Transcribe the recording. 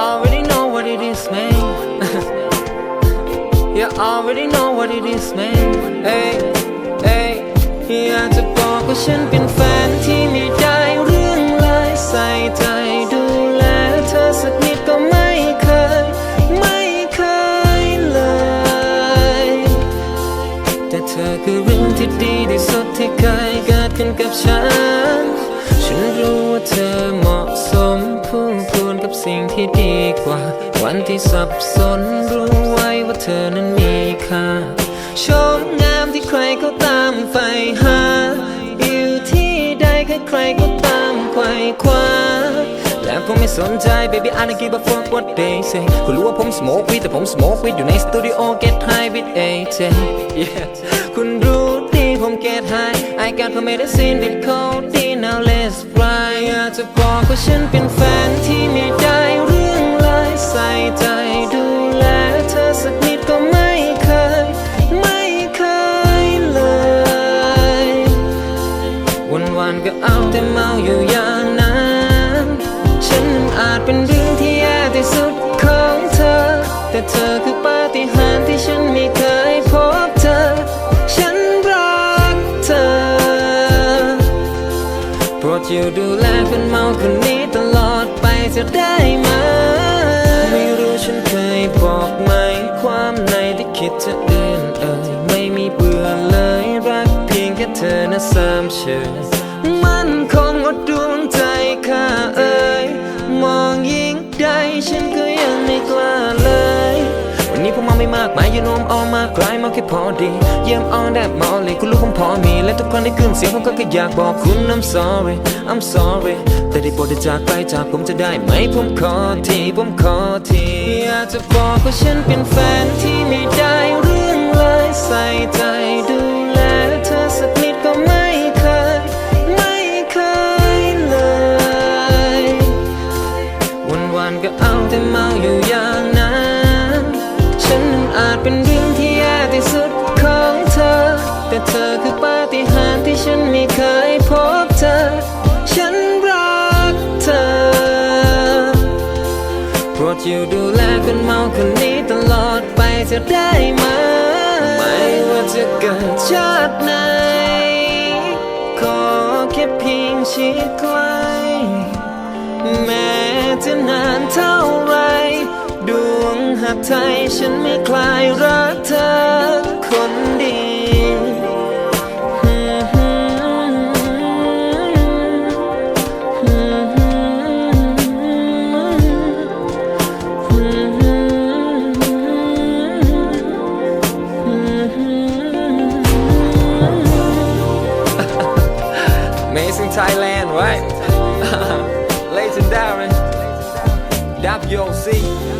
already know what it is, man. you already know what it is, man. Hey, hey. อยากจะบอกว่าฉันเป็นแฟนที่มีใจเรื่องไรใส่ใจดูแลเธอสักนิดก็ไม่เคย ไม่เคยเลย แต่เธอคือเรื่องที่ดีที่สุดที่เคยเกิดขึ้นกับฉัน ฉันรู้ว่าเธอ สิ่งที่ดีกว่า วันที่สับสนรู้ไว้ว่าเธอนั้นมีค่าชมงามที่ใครก็ตามใฝ่หาอยู่ที่ใดใครๆก็ตามไขว่คว้าและผมไม่สนใจ baby I don't give a fuck what they say คุณรู้ว่าผม smoke weed แต่ผม smoke weed อยู่ในสตูดิโอ get high with AJ yeah คุณรู้ดีผม get high I got her medicine with codeine now let's fly อยากจะบอกว่าฉันเป็นแฟนที่ไม่ได้เรื่องเลยใส่ใจดูแลเธอสักนิดก็ไม่เคย ไม่เคยเลย วันวันก็เอาแต่เมาอยู่อย่างนั้น ฉันนั้นอาจเป็นเรื่องที่แย่ที่สุดของเธอ แต่เธอคือ จะดูแลคนเมาคนนี้ตลอดไปจะได้ไหม ไม่รู้ฉันเคยบอกไหม ความในที่คิดจะเอื่นเอ่ยไม่มีเบื่อเลยรักเพียงแค่เธอนะสามเชย ไม่มากมายยืนนมออกมากลายมาแค่พอดีเยี่ยมออนแดบมอเลยคุณรู้ผมพอมีและทุกครั้งที่ขึ้นเสียงผมก็แค่อยากบอกคุณ I'm sorry I'm sorry แต่ได้โปรดจากไปจากผมจะได้ไหมผมขอทีผมขอทีอยากจะบอกว่าฉันเป็นแฟนที่ไม่ได้เรื่องเลยใส่ใจดูแลเธอสักนิดก็ไม่เคยไม่เคยเลยวันวันๆก็เอาแต่เมาอยู่อย่างนั้น ฉันนั้นอาจเป็นเรื่องที่แย่ที่สุดของเธอ แต่เธอคือปาฏิหาริย์ที่ฉันไม่เคยพบเธอ ฉันรักเธอ โปรดอยู่ดูแลคนเมาคนนี้ตลอดไปจะได้ไหมไม่ว่าจะเกิดชาติไหน ขอแค่เพียงชิดใกล้แม้จะนานเท่าไร หักไทยฉันไม่คลายรักเธอคนดี Amazing Thailand, right? Legendary. WC.